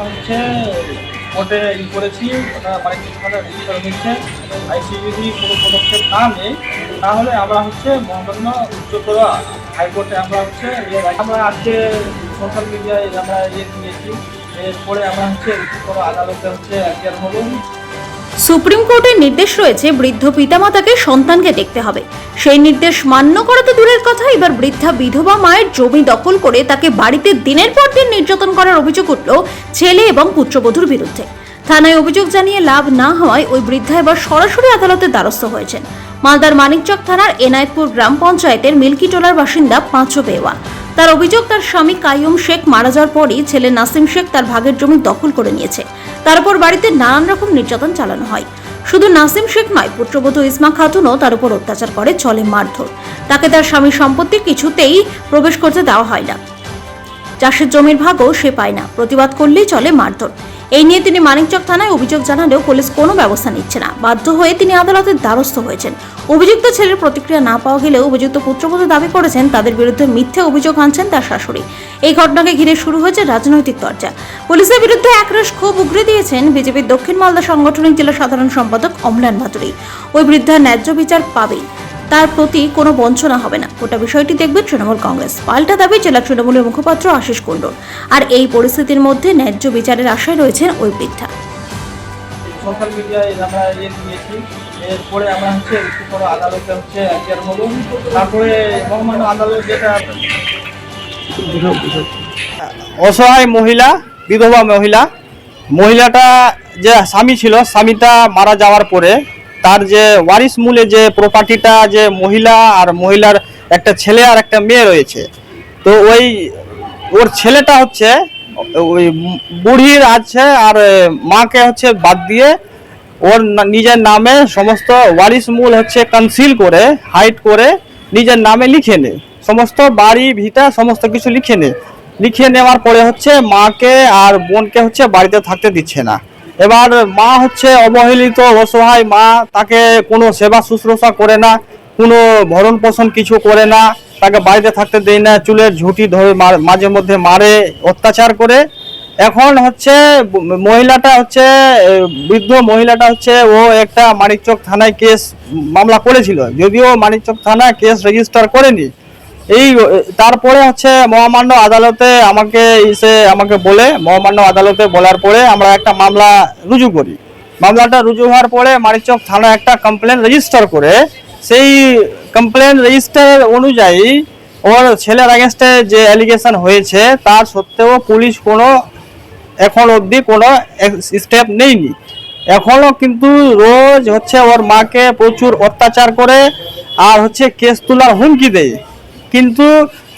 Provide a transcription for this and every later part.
হচ্ছে, কোর্টে ই করেছি, ওটা থানা রেজিস্টার হয়েছে আইসি যদি কোনো পদক্ষেপ না নেই তাহলে আমরা হচ্ছে মহামান্য উচ্চতর হাইকোর্টে আমরা হচ্ছে আমরা আজকে সোশ্যাল মিডিয়ায় আমরা ইয়ে দিয়েছি এরপরে আমরা হচ্ছে উচ্চতর আদালতে হচ্ছে এগিয়ার হব সুপ্রিম কোর্টের নির্দেশ রয়েছে বৃদ্ধ পিতামাতাকে সন্তানকে দেখতে হবে। সেই নির্দেশ মান্য করা তো দূরের কথা, এবার বৃদ্ধা বিধবা মায়ের জমি দখল করে তাকে বাড়িতে দিনের পর দিন নির্যাতন করার অভিযোগ উঠল ছেলে এবং পুত্রবধূর বিরুদ্ধে। থানায় অভিযোগ জানিয়ে লাভ না হওয়ায় ওই বৃদ্ধা এবার সরাসরি আদালতের দ্বারস্থ হয়েছেন। মালদার মানিকচক থানার এনায়েতপুর গ্রাম পঞ্চায়েতের মিল্কিটোলার বাসিন্দা পাঁচো বেওয়া। তার অভিযোগ, তার স্বামী কাইয়ুম শেখ মারা যাওয়ার পরই ছেলে নাসিম শেখ তার ভাগের জমি দখল করে নিয়েছে। তার উপর বাড়িতে নানান রকম নির্যাতন চালানো হয়। শুধু নাসিম শেখ নয়, পুত্রবধূ ইসমা খাতুনও তার উপর অত্যাচার করে, চলে মারধর। তাকে তার স্বামীর সম্পত্তি কিছুতেই প্রবেশ করতে দেওয়া হয় না। চাষের জমির ভাগও সে পায় না। প্রতিবাদ করলেই চলে মারধর। এই নিয়ে তিনি মানিকচক থানায় অভিযোগ জানালেও পুলিশ কোনো ব্যবস্থা নিচ্ছে না। বাধ্য হয়ে তিনি আদালতের দ্বারস্থ হয়েছেন। অভিযুক্ত ছেলের প্রতিক্রিয়া না পাওয়া গেলেও অভিযুক্ত পুত্রবধূ দাবি করেছেন, তাদের বিরুদ্ধে মিথ্যে অভিযোগ আনছেন তার শাশুড়ি। এই ঘটনাকে ঘিরে শুরু হয়েছে রাজনৈতিক চর্চা। পুলিশের বিরুদ্ধে একরাশ ক্ষোভ উগরে দিয়েছেন বিজেপির দক্ষিণ মালদা সাংগঠনিক জেলা সাধারণ সম্পাদক অমলান ভাতুরী ওই বৃদ্ধা ন্যায্য বিচার পাবেই। তার প্রতি কোনো বঞ্চনা হবে না। গোটা বিষয়টি দেখবে তৃণমূল কংগ্রেস। পাল্টা দাবি জেলা তৃণমূলের মুখপাত্র আশিস কুণ্ডল আর এই পরিস্থিতির মধ্যে ন্যায্য বিচারের আশায় রয়েছেন ওই বৃদ্ধা। সোশ্যাল মিডিয়ায় আমরা ইয়ে দিয়েছি। এরপরে আমরা হচ্ছে উচ্চতর আদালতে হচ্ছে হব তারপরে মহামান্য আদালত যেটা অসহায় মহিলা বিধবা মহিলা মহিলাটা যে স্বামী ছিল স্বামীটা মারা যাওয়ার পরে তার যে ওয়ারিস মূলে যে প্রপার্টিটা যে মহিলা আর মহিলার একটা ছেলে আর একটা মেয়ে রয়েছে। তো ওই ওর ছেলেটা হচ্ছে, ওই বুড়ির আছে আর মাকে হচ্ছে বাদ দিয়ে ওর নিজের নামে সমস্ত ওয়ারিস মূল হচ্ছে কনসিল করে হাইট করে নিজের নামে লিখে নেয় সমস্ত বাড়ি, ভিটা, সমস্ত কিছু লিখে নেয় লিখে নেওয়ার পরে হচ্ছে মাকে আর বোনকে হচ্ছে বাড়িতে থাকতে দিচ্ছে না। এবার মা হচ্ছে অবহেলিত, অসহায়। মা তাকে কোনো সেবা শুশ্রূষা করে না, কোনো ভরণ পোষণ কিছু করে না, তাকে বাড়িতে থাকতে দেয় না, চুলের ঝুঁটি ধরে মাঝে মধ্যে মারে, অত্যাচার করে। এখন হচ্ছে মহিলাটা হচ্ছে বৃদ্ধ মহিলাটা হচ্ছে, ও একটা মানিকচক থানায় কেস মামলা করেছিল। যদিও মানিকচক থানায় কেস রেজিস্টার করেনি এই তারপরে হচ্ছে মহামান্য আদালতে আমাকে এসে আমাকে বলে, মহামান্য আদালতে বলার পরে আমরা একটা মামলা রুজু করি। মামলাটা রুজু হওয়ার পরে মানিকচক থানা একটা কমপ্লেন রেজিস্টার করে। সেই কমপ্লেন রেজিস্টার অনুযায়ী ওর ছেলের আগেনস্টে যে অ্যালিগেশন হয়েছে, তার সত্ত্বেও পুলিশ কোনো, এখন অবধি কোনো স্টেপ নেয়নি এখনও কিন্তু রোজ হচ্ছে ওর মাকে প্রচুর অত্যাচার করে, আর হচ্ছে কেস তোলার হুমকি দেয়। কিন্তু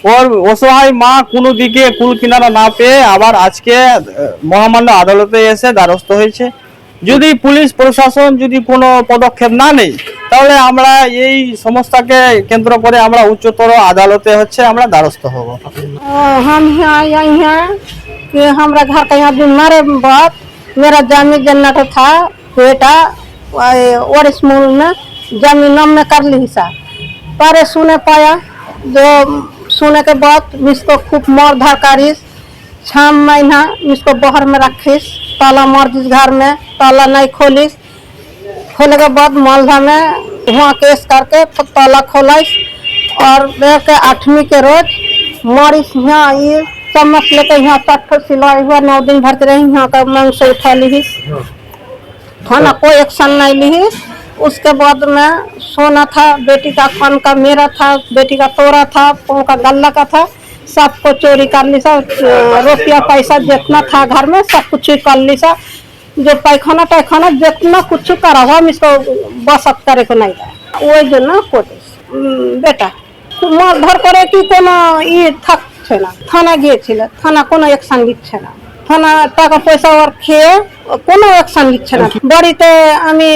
ওর অসহায় মা কোনো দিকে কুল কিনারা না পেয়ে আবার আজকে আহ, মহামান্য আদালতে এসে দ্বারস্থ হয়েছে যদি পুলিশ প্রশাসন যদি কোনো পদক্ষেপ না নেই তাহলে আমরা এই সমস্যাকে কেন্দ্র করে আমরা উচ্চতর আদালতে হচ্ছে আমরা দ্বারস্থ হব और हम यहाँ आई हैं कि हमारा घर का यहाँ बीमार बात मेरा जमीन जन्नत था बेटा और स्मूल में जमीन में कर ली सा पर सुने पाया जो सुने के बाद इसको खूब मार धार करिस। छह महीना इसको बहर में रखिस। ताला मार दिस घर में ताला नहीं खोलिस। खोले के बाद मालदा में वहाँ केस करके फिर ताला खोलाइस। और के आठवीं के रोज मारिस यहाँ ये चम्मच लेके यहाँ तट सिलाई हुआ नौ दिन भरते रही यहाँ का मांग से उठा ली थाना कोई एक्शन नहीं ली उसके बाद में सोना था, बेटी का कान का मेरा था, बेटी का तोरा था, पाँव का गल्ला का था, सबको चोरी कर ली सा रुपया पैसा जितना था घर में, सब कुछ कर ली सा जो पैखाना पैखाना जितना कुछ करा हुआ, हम इसको बसत करे को नहीं था वो जो ना कोटिस बेटा मारधर करे कि कोनो ये थक छे ना, थाना गए थाना को एक संगीत छे থানা টাকা পয়সা ওর খেয়ে কোনো অ্যাকশন নিচ্ছে না। বাড়িতে আমি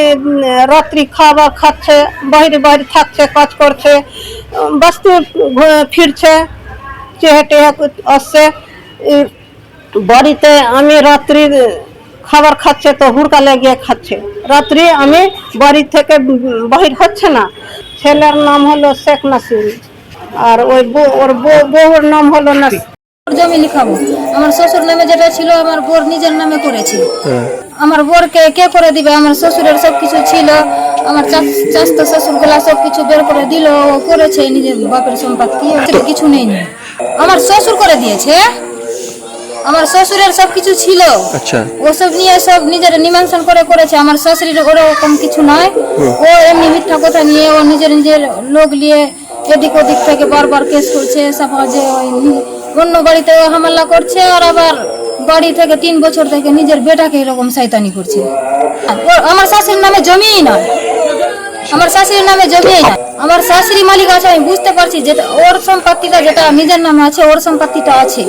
রাত্রি খাবার খাচ্ছে বাইরে বাইরে থাকছে কাজ করছে বস্তি ফিরছে চেহে টেহে আসছে। বাড়িতে আমি রাত্রি খাবার খাচ্ছে তো হুড়কা লেগে খাচ্ছে। রাত্রি আমি বাড়ি থেকে বাহির হচ্ছে না। ছেলের নাম হলো শেখ নাসির। আর ওই বউ- ওর বউ- বউর নাম হলো নাসির। জমি লিখাবো আমার শ্বশুর নামে যেটা ছিল আমার বোর নিজের নামে করেছে হ্যাঁ। আমার বোরকে কে করে দিবে? আমার শ্বশুরের সব কিছু ছিল। আমার চাস্ত শ্বশুরগুলা সব কিছু বের করে দিল। ও করেছে নিজের বাপের সম্পত্তি কিছু নেই। আমার শ্বশুর করে দিয়েছে। আমার শ্বশুরের সব কিছু ছিল। আচ্ছা। ওসব নিয়ে সব নিজের নিমন্ত্রণ করে করেছে। আমার শ্বশুরের ওরকম কিছু নয়। ও এমনি মিথ্যা কথা নিয়ে ও নিজের নিজের লোক নিয়ে এদিক ওদিক থেকে বারবার কেস করছে। সমাজে ওই অন্য বাড়িতে হামলা করছে আর আবার বাড়ি থেকে তিন বছর থেকে নিজের বেটাকে এরকম শয়তানি করছে। আমার শাশুড়ির নামে জমিই নয় আমার শাশুড়ির নামে জমিই না। আমার শাশুড়ি মালিক আছে আমি বুঝতে পারছি যে ওর সম্পত্তিটা যেটা নিজের নামে আছে ওর সম্পত্তিটা আছে।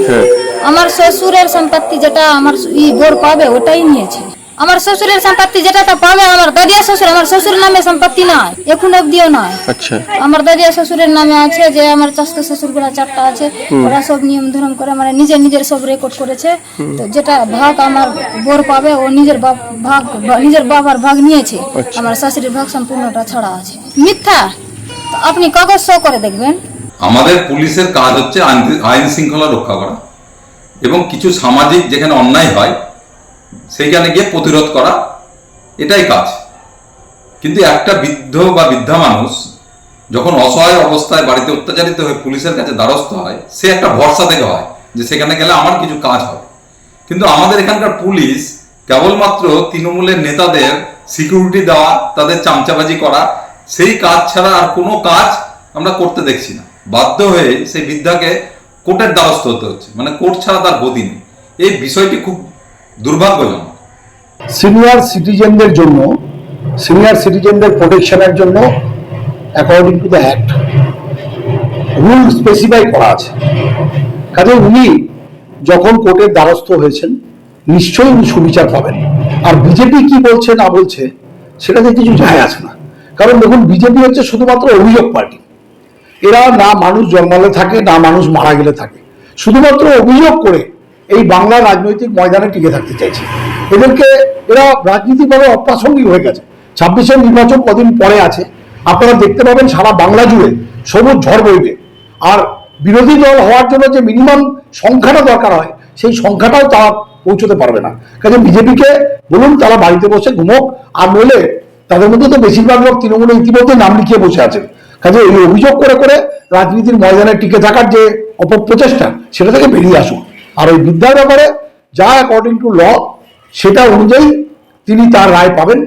আমার শ্বশুরের সম্পত্তি যেটা আমার ই বোর পাবে ওটাই নিয়েছে। আমার শ্বশুরের সম্পত্তি যেটা তা পাবে আমার দাদিয়া শ্বশুর আমার শ্বশুর নামে সম্পত্তি নয় এখন অব্দিও নয় আচ্ছা। আমার দাদিয়া শ্বশুরের নামে আছে যে আমার চাস্ত শ্বশুরগুলা চারটা আছে ওরা সব নিয়ম ধর্ম করে মানে নিজের নিজের সব রেকর্ড করেছে। তো যেটা ভাগ আমার বোর পাবে ও নিজের বাপ ভাগ নিজের বাবার ভাগ নিয়েছে। আমার শাশুড়ির ভাগ সম্পূর্ণটা ছাড়া আছে। মিথ্যা? আপনি কাগজ শো করে দেখবেন। আমাদের পুলিশের কাজ হচ্ছে আইন শৃঙ্খলা রক্ষা করা এবং কিছু সামাজিক যেখানে অন্যায় হয় সেইখানে গিয়ে প্রতিরোধ করা, এটাই কাজ। কিন্তু একটা বৃদ্ধ বা বৃদ্ধা মানুষ যখন অসহায় অবস্থায় বাড়িতে অত্যাচারিত হয়ে পুলিশের কাছে দ্বারস্থ হয়, সে একটা ভরসা থেকে হয় যে সেখানে গেলে আমার কিছু কাজ হবে। কিন্তু আমাদের এখানকার পুলিশ কেবলমাত্র তৃণমূলের নেতাদের সিকিউরিটি দেওয়া, তাদের চামচাবাজি করা, সেই কাজ ছাড়া আর কোনো কাজ আমরা করতে দেখছি না। বাধ্য হয়ে সেই বৃদ্ধাকে কোর্টের দ্বারস্থ হতে হচ্ছে। মানে কোর্ট ছাড়া তার গতি নেই। এই বিষয়টি খুব দুর্ভাগ্যজনক। সিনিয়র সিটিজেনদের জন্য সিনিয়র সিটিজেনদের প্রোটেকশনের জন্য according to the act rule specify করা আছে। কাজে উনি যখন কোর্টের দ্বারস্থ হয়েছেন, নিশ্চয়ই উনি সুবিচার পাবেন। আর বিজেপি কি বলছে, না বলছে সেটাতে কিছু যায় আসে না। কারণ দেখুন বিজেপি হচ্ছে শুধুমাত্র অভিযোগ পার্টি। এরা না মানুষ জন্মালে থাকে, না মানুষ মারা গেলে থাকে। শুধুমাত্র অভিযোগ করে এই বাংলা রাজনৈতিক ময়দানে টিকে থাকতে চাইছে। এদেরকে এরা রাজনীতিভাবে অপ্রাসঙ্গিক হয়ে গেছে। ছাব্বিশের নির্বাচন কদিন পরে আছে। আপনারা দেখতে পাবেন সারা বাংলা জুড়ে সবুজ ঝড় বইবে। আর বিরোধী দল হওয়ার জন্য যে মিনিমাম সংখ্যাটা দরকার হয়, সেই সংখ্যাটাও তারা পৌঁছতে পারবে না। কাজে বিজেপিকে বলুন, তারা বাড়িতে বসে ঘুমোক, আর নইলে তাদের মধ্যে তো বেশিরভাগ লোক তৃণমূলে ইতিমধ্যে নাম লিখিয়ে বসে আছেন কাজে এই অভিযোগ করে করে রাজনীতির ময়দানে টিকে থাকার যে অপপ্রচেষ্টা, সেটা থেকে বেরিয়ে আসুন। আর ওই বিদ্যার ব্যাপারে যা অ্যাকর্ডিং টু ল সেটা অনুযায়ী তিনি তার রায় পাবেন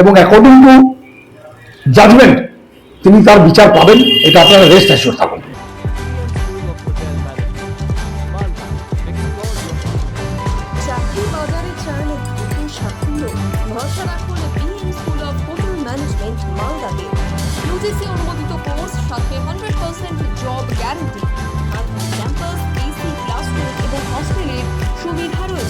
এবং অ্যাকর্ডিং টু জাজমেন্ট তিনি তার বিচার পাবেন, এটা আপনারা রেস্ট অ্যাসিওর থাকুন। অনুমোদিত কোর্স সাথে হান্ড্রেড পার্সেন্ট জব গ্যারান্টি